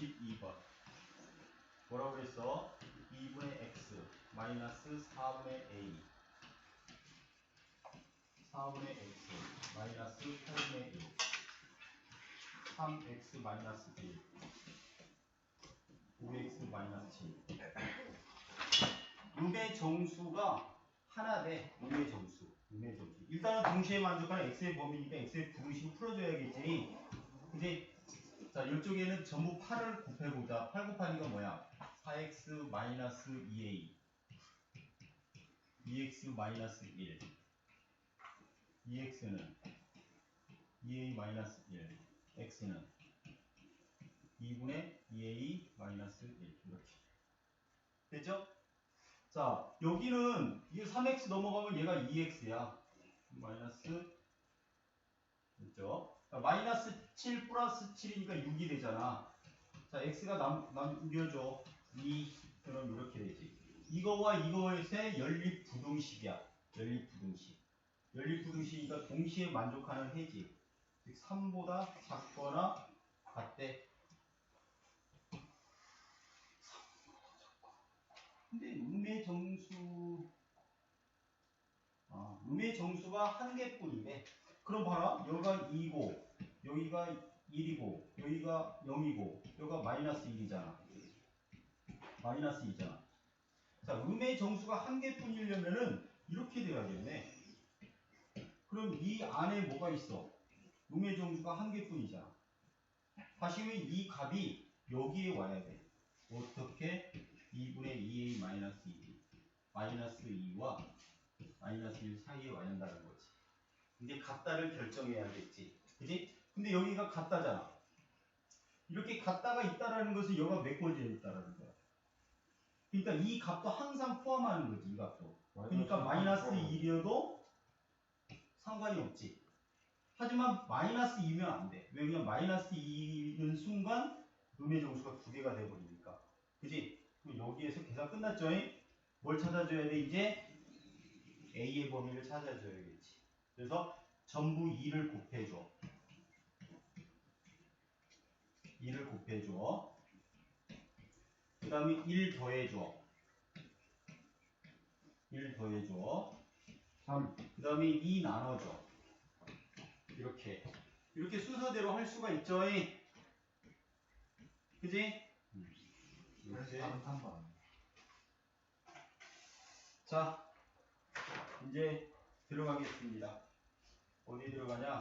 52번. 뭐라고 그랬어? 2분의 x 마이너스 4분의 a. 4분의 x 마이너스 8분의 1 3x 마이너스 1 5x 마이너스 7 음의 정수가 하나 돼 음의 정수 음의 정수. 일단은 동시에 만족하는 x의 범위니까 x의 부등식 풀어줘야겠지. 이제 자 이쪽에는 전부 8을 곱해보자. 8 곱하기가 뭐야? 4x 마이너스 2a 2x 마이너스 1 2x는? 2a 마이너스 1 x는? 2분의 2a 마이너스 1 이렇게. 됐죠? 자 여기는 이게 3x 넘어가면 얘가 2x야. 마이너스 됐죠? 자, 마이너스 7 플러스 7이니까 6이 되잖아. 자 x가 남, 남겨줘. 2 그럼 이렇게 되지. 이거와 이거에서의 연립 부등식이야. 연립 부등식. 연립 부등식이니까 동시에 만족하는 해지. 즉 3보다 작거나 같대. 근데 음의 정수 아, 음의 정수가 한 개뿐인데 그럼 봐라. 여기가 2고 여기가 1이고 여기가 0이고 여기가 마이너스 1이잖아. 마이너스 2잖아. 자 음의 정수가 한 개뿐이려면은 이렇게 돼야겠네. 그럼 이 안에 뭐가 있어? 음의 정수가 한 개뿐이잖아. 다시 왜이 값이 여기에 와야 돼. 어떻게? 2분의 2a 마이너스 2 마이너스 2와 마이너스 1 사이에 와야 한다는 거지. 이제 같다를 결정해야겠지. 그지? 근데 여기가 같다잖아. 이렇게 같다가 있다라는 것은 여기가 메꿔져 있다라는 거야. 그러니까 이 값도 항상 포함하는 거지, 이 값도. 그러니까 마이너스 1이어도 상관이 없지. 하지만 마이너스 2면 안 돼. 왜냐면 마이너스 2는 순간 음의 정수가 두 개가 돼버리니까. 그지? 그럼 여기에서 계산 끝났죠? 뭘 찾아줘야 돼? 이제 A의 범위를 찾아줘야겠지. 그래서 전부 2를 곱해줘. 2를 곱해줘. 그 다음에 1 더해줘. 1 더해줘. 3. 그 다음에 2 나눠줘. 이렇게. 이렇게 순서대로 할 수가 있죠? 그지? 다른 3번. 자, 이제 들어가겠습니다. 어디 들어가냐?